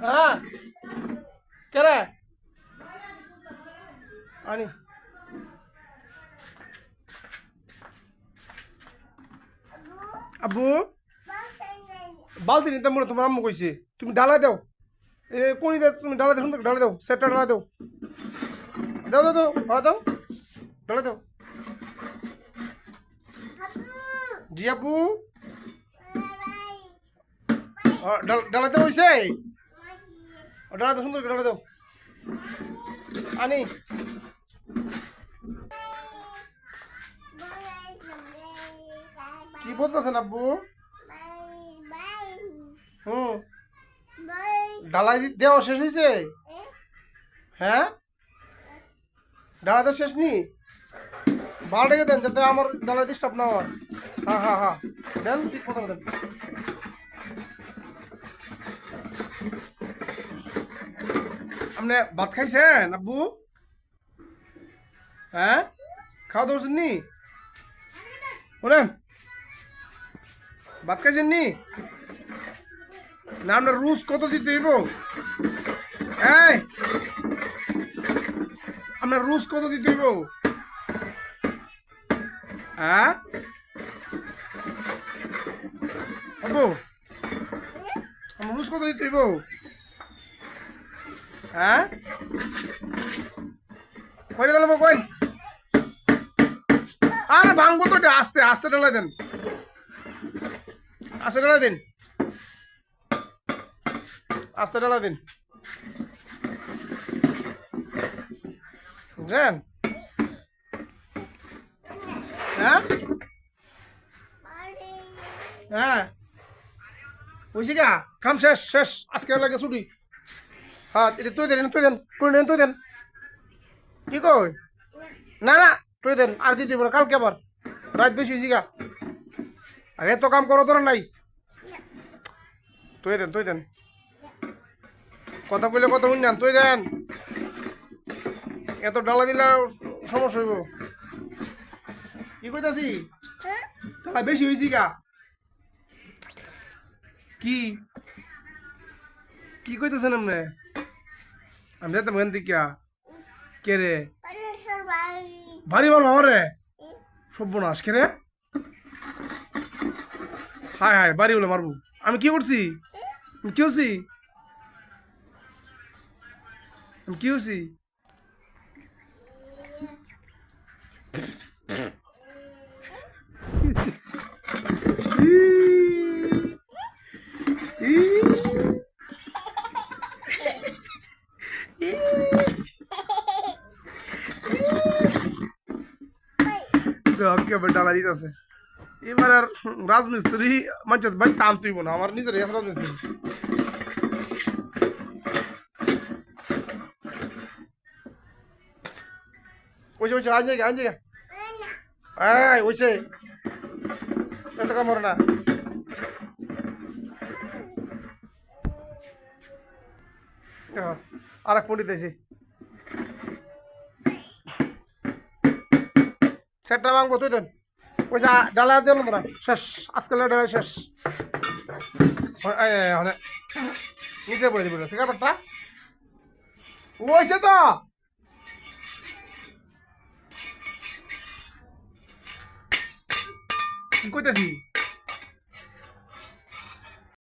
হ্যাঁ। কেরে আনি। আব্বু? বালতি নিতে মনে তোমার আম্মু কইছে। তুমি ডালা দাও। এ কোনি দাও তুমি ডালা দাও ডালা দাও। সেটটা ডালা দাও। দাও দাও দাও হ্যাঁ দাও। ডালা দাও। জি আব্বু? ও, ডাল- ডালা দাও সুন্দর ডালা দাও আনি। কি বলতেছেন আব্বু? হুম। ডালাই দেওয়া শেষ হয়েছে? হ্যাঁ? ডালা তো শেষ নি ভালো ডেকে দেন, যাতে আমার ডালা ডিস্টার্ব না হয়। হ্যাঁ হ্যাঁ হ্যাঁ। দেন, ঠিক কথা দেন। আপনি ভাত খাইছেন, আব্বু? হ্যাঁ? খাওয়া দাওয়া নি? বলেন। ভাত খাইছেন নি? না আপনার রুজ কত দিতে হইব? এই! আপনার রুজ কত দিতে হইব? হ্যাঁ? আব্বু, আমার কত দিতে হইব? হ্যাঁ? কই? আরে ভাঙবো তো আস্তে আস্তে ডালা দেন। আস্তে ডালা দিন। আস্তে ডালা দিন। বুঝলেন? হ্যাঁ? হ্যাঁ? বুঝছি গা, কাম শেষ শেষ। আজকে লাগে ছুটি। তুই দেন তুই দেন তুই দেন। কি কই না না, তুই দেন, আর দিতে না, কালকে আবার। রাত বেশি হয়েছি গা। আর এত কাম করো তোর নাই। তুই দেন তুই দেন। কথা কইলে কথা শুন তুই দেন। এত ডালা দিলে সমস্যা হইব। কি কইতাছি? ডালা বেশি হয়েছি গা। কি? কি কইতেছেন আপনি? আমি যেতাম এখান থেকে কে রে ভারী বল বাবা রে সর্বনাশ কে রে হায় হায় বাড়ি বলে মারবো আমি কি করছি আমি কি হচ্ছি আমি কি হচ্ছি কেমন ডালা দিতেছে এবার আর রাজমিস্ত্রি মাঝে ভাই টান তুইব না আমার নিজের এস রাজমিস্ত্রি ওইসে ওইসে আজ জায়গা আজ জায়গা এই ওইসে এত কামড় না আর এক পন্ডিত আছে সেটটা ভাঙবো, তুই দেন। পয়সা ডালা দিল তোরা শেষ আজকাল ডালা শেষ। নিচে পড়ে দিবি ব্যাপারটা ওইসে তো! কইতেছি?